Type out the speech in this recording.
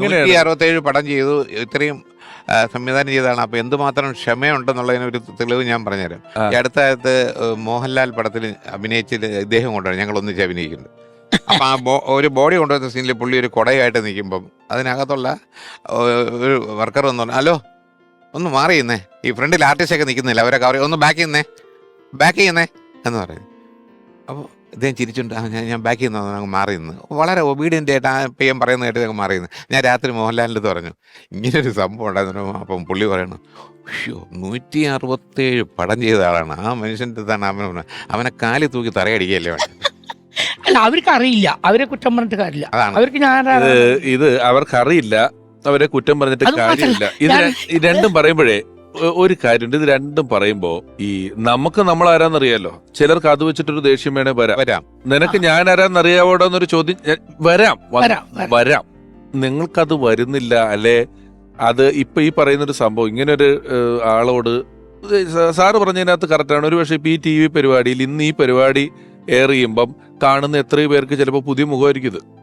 നൂറ്റി അറുപത്തേഴ് പടം ചെയ്തു. ഇത്രയും സംവിധാനം ചെയ്തതാണ്. അപ്പൊ എന്തുമാത്രം ക്ഷമയുണ്ടെന്നുള്ളതിന് ഒരു തെളിവ് ഞാൻ പറഞ്ഞുതരാം. ഈ അടുത്ത കാലത്ത് മോഹൻലാൽ പടത്തിൽ അഭിനയിച്ചത് ഇദ്ദേഹം കൊണ്ടുവരും ഞങ്ങൾ ഒന്നിച്ച് അഭിനയിക്കുന്നത് അപ്പൊ ആ ബോ ഒരു ബോഡി കൊണ്ടുവന്ന സീനിൽ പുള്ളി ഒരു കൊടയായിട്ട് നിൽക്കുമ്പം അതിനകത്തുള്ള ഒരു വർക്കർ എന്ന് പറഞ്ഞു ഹലോ ഒന്ന് മാറി നിന്നേ. ഈ ഫ്രണ്ടിൽ ആർട്ടിസ്റ്റൊക്കെ നിൽക്കുന്നില്ല. അവരൊക്കെ അവരെ ഒന്ന് ബാക്ക് ചെയ്യുന്നേ. ബാക്ക് ചെയ്യുന്നേ. എന്ന് പറയും അപ്പോൾ ഇദ്ദേഹം ചിരിച്ചുണ്ട് ഞാൻ ഞാൻ ബാക്കിൽ ചെയ്യുന്ന അങ്ങ് മാറി നിന്ന് വളരെ ഒബീഡിയന്റ് ആയിട്ട് ആ പയ്യൻ പറയുന്ന കേട്ട് ഞങ്ങൾ മാറി നിന്ന് ഞാൻ രാത്രി മോഹൻലാലിന്റെ പറഞ്ഞു ഇങ്ങനൊരു സംഭവം ഉണ്ടായിരുന്നു. അപ്പം പുള്ളി പറയണു അയ്യോ നൂറ്റി അറുപത്തേഴ് പടം ചെയ്ത ആളാണ്. ആ മനുഷ്യന്റെ തന്നെ അവൻ പറഞ്ഞത്. അവനെ കാലി തൂക്കി തറയടിക്കുകയല്ലേ വേണ്ടത്? അല്ല അവർക്ക് അറിയില്ല. അവരെ കുറ്റം പറഞ്ഞിട്ട് കാര്യമില്ല. അതാണ്. അവർക്ക് ഞാൻ ഇത് ഇത് അവർക്ക് അവരെ കുറ്റം പറഞ്ഞിട്ട് കാര്യമില്ല. ഇത് രണ്ടും പറയുമ്പോഴേ ഒരു കാര്യമുണ്ട്. ഇത് രണ്ടും പറയുമ്പോ ഈ നമുക്ക് നമ്മൾ ആരാന്നറിയാലോ ചിലർക്ക് അത് വെച്ചിട്ടൊരു ദേഷ്യം വേണേ വരാം. വരാം. നിനക്ക് ഞാൻ ആരാന്നറിയാവോടോ എന്നൊരു ചോദ്യം ഞാൻ- വരാം. വ- വരാം, വരാം. വരാം. നിങ്ങൾക്കത് വരുന്നില്ല അല്ലെ? അത് ഇപ്പൊ ഈ പറയുന്ന ഒരു സംഭവം ഇങ്ങനെ ഒരു ആളോട് ഇത് സാ- സാറ് പറഞ്ഞതിനകത്ത് കറക്റ്റാണ്. ഒരു പക്ഷേ ഇപ്പൊ ഈ ടി വി പരിപാടിയിൽ ഇന്ന് ഈ പരിപാടി എയർ ചെയ്യുമ്പം കാണുന്ന എത്രയോ പേർക്ക് ചിലപ്പോൾ പുതിയ മുഖമായിരിക്കും ഇത്.